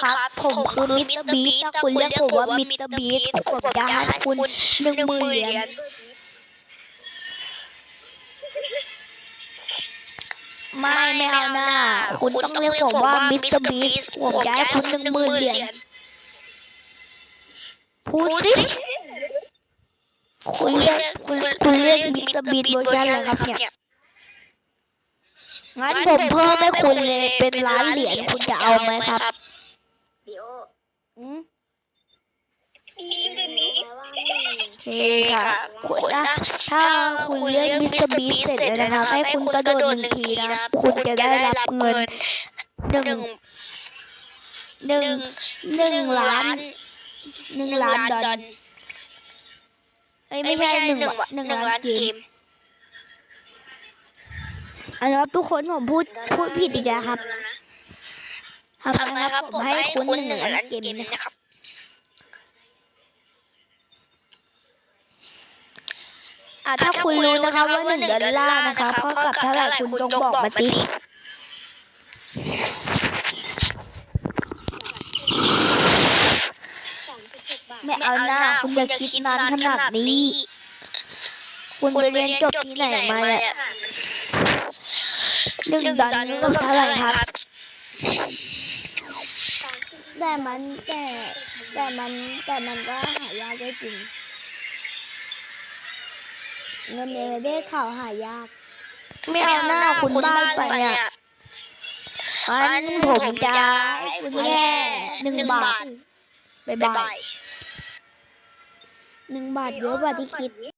ครับ ผมคือมิสเตอร์บีถ้าคุณเรียกผมว่ามิสเตอร์บีผมจะให้คุณหนึ่งหมื่นเหรียญไม่ไม่เอาหน้า คุณต้องเรียกผมว่ามิสเตอร์บีผมจะให้คุณหนึ่งหมื่นเหรียญพูดสิคุณเรียกคุณคุณเรียกมิสเตอร์บีเวอร์ชันอะไรครับเนี่ยงั้นผมเพิ่มให้คุณเลยเป็นล้านเหรียญคุณจะเอาไหมครับเดี๋ยว อืมนี่เป็นนี้โอเคค่ะคุณนะถ้าคุณเลือกมิสเตอร์บีเสร็จแล้วนะครับให้คุณกระโดดหนึ่งทีนะคุณจะได้รับเงินหนึ่งหนึ่งหนึ่งล้านหนึ่งล้านดอลเอ้ยไม่ใช่หนึ่งหนึ่งล้านเกมอันนี้ครับทุกคนผมพูดพูดผิดอีกแล้วครับครับทำไมนะ คครัรับบผมให้คุณหนึ่งล้านเกมนะนะคครับรับอะถ้าคุณรู้นะครับว่าหนึ่งดอลลาร์นะครับเท่ากับเท่าไหร่คุณต้องบอกมาสิไม่เอาหน้าคุณอย่าคิดนานขนาดนี้ คุณไปเรียนจบที่ไหนมาเนี่ยหนึ่งดอลลาร์ก็เท่าไหร่ครับ แต่มันแต่แต่มันแต่มันก็หายากได้จริง เงินในประเทศเขาหายาก ไม่เอาหน้าคุณบ้านไปเนี่ยงั้นผมจะให้คุณแค่หนึ่งบาทบ๊ายบ๊ายบาบายยหนึ่งบาทเยอะกว่าที่คิด